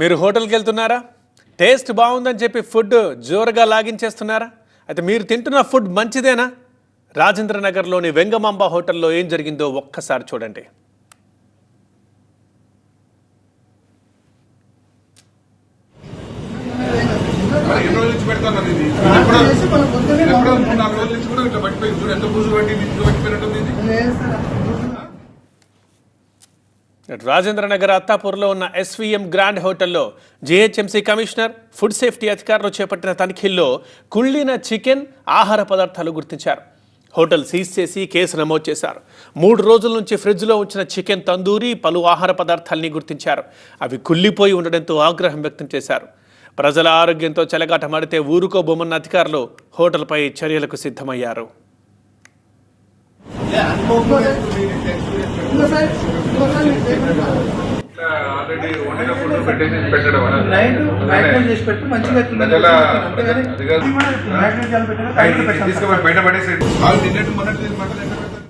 మీరు హోటల్కి వెళ్తున్నారా? టేస్ట్ బాగుందని చెప్పి ఫుడ్ జోరుగా లాగించేస్తున్నారా? అయితే మీరు తింటున్న ఫుడ్ మంచిదేనా? రాజేంద్ర నగర్లోని వెంగమాంబ హోటల్లో ఏం జరిగిందో ఒక్కసారి చూడండి. మరి ఎన్ని రోజుల నుంచి పెడతాను ఇది? ఎప్పుడో నాలుగు రోజుల నుంచి కూడా ఇట్లా పట్టిపోయింది. చూడు ఎంత బూజు పట్టి ఇట్లా పట్టిపోయినట్టుంది రాజేంద్రనగర్ రాజేంద్ర నగర్ అత్తాపూర్లో ఉన్న ఎస్వీఎం గ్రాండ్ హోటల్లో జీహెచ్ఎంసీ కమిషనర్ ఫుడ్ సేఫ్టీ అధికారులు చేపట్టిన తనిఖీల్లో కుళ్ళిన చికెన్ ఆహార పదార్థాలు గుర్తించారు. హోటల్ సీజ్ చేసి కేసు నమోదు చేశారు. మూడు రోజుల నుంచి ఫ్రిడ్జ్లో ఉంచిన చికెన్ తందూరి పలు ఆహార పదార్థాలని గుర్తించారు. అవి కుళ్ళిపోయి ఉండడంతో ఆగ్రహం వ్యక్తం చేశారు. ప్రజల ఆరోగ్యంతో చెలగాటమాడితే ఊరుకోబోమన్న అధికారులు హోటల్పై చర్యలకు సిద్ధమయ్యారు. ఆల్రెడీ వండిన ఫుడ్ పెట్టేసి పెట్టడం తీసుకుపోయి బయట పడేసి వాళ్ళు తిన్నట్టు మొన్నటి మటన్ ఎంత పెడతారు